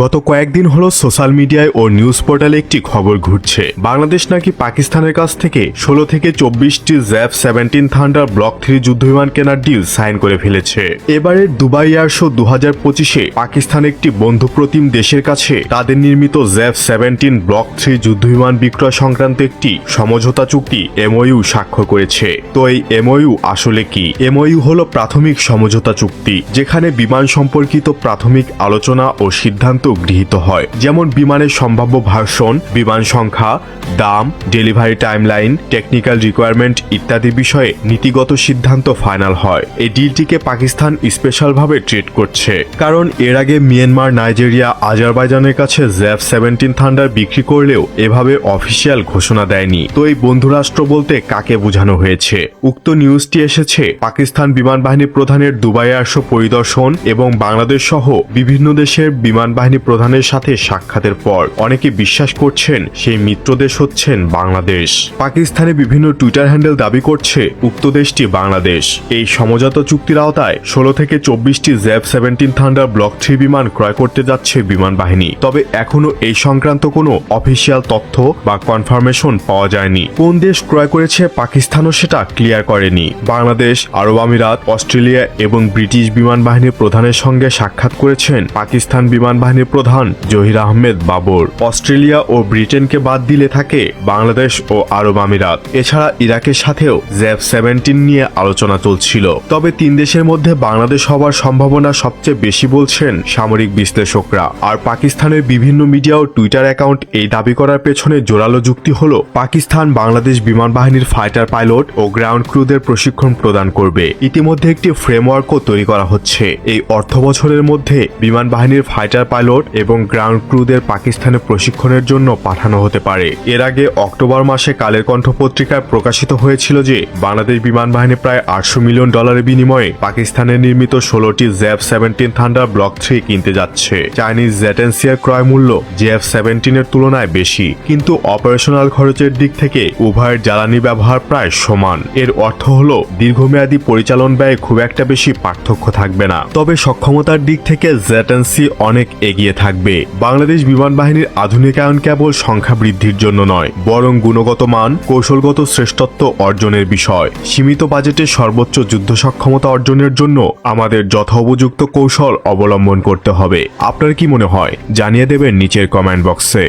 গত কয়েকদিন হলো সোশ্যাল মিডিয়ায় ও নিউজ পোর্টালে একটি খবর ঘুরছে। বাংলাদেশ নাকি পাকিস্তানের কাছ থেকে ষোলো থেকে চব্বিশটি JF seventeen thunder block three যুদ্ধবিমান কেনার ডিল সাইন করে ফেলেছে। এবারের দুবাই এয়ার শো দু হাজার পঁচিশে পাকিস্তান একটি বন্ধুপ্রতিম দেশের কাছে তাদের নির্মিত জ্যাফ সেভেন্টিন ব্লক থ্রি যুদ্ধবিমান বিক্রয় সংক্রান্ত একটি সমঝোতা চুক্তি এমওইউ স্বাক্ষর করেছে। তো এই এমওইউ আসলে কি? এমওইউ হলো প্রাথমিক সমঝোতা চুক্তি, যেখানে বিমান সম্পর্কিত প্রাথমিক আলোচনা ও সিদ্ধান্ত গৃহীত হয়। যেমন বিমানের সম্ভাব্য ভার্সন, বিমান সংখ্যা, দাম, ডেলিভারি টাইমলাইন, টেকনিক্যাল রিকোয়ারমেন্ট ইত্যাদি বিষয়ে নীতিগত সিদ্ধান্ত ফাইনাল হয়। এই ডিলটিকে পাকিস্তান স্পেশালভাবে ট্রিট করছে। কারণ এর আগে মিয়ানমার, নাইজেরিয়া, আজারবাইজানের কাছে জ্যাফ সেভেন্টিন থান্ডার বিক্রি করলেও এভাবে অফিসিয়াল ঘোষণা দেয়নি। তো এই বন্ধুরাষ্ট্র বলতে কাকে বোঝানো হয়েছে? উক্ত নিউজটি এসেছে, পাকিস্তান বিমান বাহিনী প্রধানের দুবাই আসো পরিদর্শন এবং বাংলাদেশ সহ বিভিন্ন দেশের বিমান বাহিনী প্রধানের সাথে সাক্ষাতের পর অনেকে বিশ্বাস করছেন সেই মিত্র দেশ হচ্ছেন বাংলাদেশ। পাকিস্তানে বিভিন্ন টুইটার হ্যান্ডেল দাবি করছে উক্ত দেশটি বাংলাদেশ। এই সমঝোতা চুক্তির আওতায় ষোলো থেকে চব্বিশটি JF seventeen thunder block three বিমান ক্রয় করতে যাচ্ছে বিমান বাহিনী। তবে এখনও এই সংক্রান্ত কোনো অফিসিয়াল তথ্য বা কনফার্মেশন পাওয়া যায়নি। কোন দেশ ক্রয় করেছে পাকিস্তানও সেটা ক্লিয়ার করেনি। বাংলাদেশ, আরব আমিরাত, অস্ট্রেলিয়া এবং ব্রিটিশ বিমান বাহিনীর প্রধানের সঙ্গে সাক্ষাৎ করেছেন পাকিস্তান বিমান বাহিনীর প্রধান জহির আহমেদ বাবর অস্ট্রেলিয়া ও ব্রিটেনকে বাদ দিলে থাকে বাংলাদেশ ও আরব আমিরাত। এছাড়া ইরাকের সাথেও জ্যাব সেভেন্টিন নিয়ে আলোচনা চলছিল। তবে তিন দেশের মধ্যে বাংলাদেশ হবার সম্ভাবনা সবচেয়ে বেশি বলছেন সামরিক বিশ্লেষকরা। আর পাকিস্তানের বিভিন্ন মিডিয়া ও টুইটার অ্যাকাউন্ট এই দাবি করার পেছনে জোরালো যুক্তি হল, পাকিস্তান বাংলাদেশ বিমান বাহিনীর ফাইটার পাইলট ও গ্রাউন্ড ক্রুদের প্রশিক্ষণ প্রদান করবে। ইতিমধ্যে একটি ফ্রেমওয়ার্কও তৈরি করা হচ্ছে। এই অর্থ বছরের মধ্যে বিমান বাহিনীর ফাইটার পাইলট এবং গ্রাউন্ড ক্রুদের পাকিস্তানে প্রশিক্ষণের জন্য পাঠানো হতে পারে। এর আগে অক্টোবর মাসে কালের কণ্ঠ পত্রিকায় প্রকাশিত হয়েছিল যে, বাংলাদেশ বিমান বাহিনী প্রায় আটশো মিলিয়ন ডলারের বিনিময়ে পাকিস্তানের নির্মিত ষোলোটি JF seventeen thunder block three কিনতে যাচ্ছে। চাইনিজ জেটেন্সিয়ার ক্রয় মূল্য জেএফ সেভেন্টিনের তুলনায় বেশি। কিন্তু অপারেশনাল খরচের দিক থেকে উভয়ের জ্বালানি ব্যবহার প্রায় সমান। এর অর্থ হল, দীর্ঘমেয়াদী পরিচালন ব্যয়ে খুব একটা বেশি পার্থক্য থাকবে না। তবে সক্ষমতার দিক থেকে জেটেন্সি অনেক এগিয়ে থাকবে। বাংলাদেশ বিমান বাহিনীর আধুনিকায়ন কেবল সংখ্যা বৃদ্ধির জন্য নয়, বরং গুণগত মান, কৌশলগত শ্রেষ্ঠত্ব অর্জনের বিষয়। সীমিত বাজেটে সর্বোচ্চ যুদ্ধ সক্ষমতা অর্জনের জন্য আমাদের যথোপযুক্ত কৌশল অবলম্বন করতে হবে। আপনার কি মনে হয়? জানিয়ে দেবেন নিচের কমেন্ট বক্সে।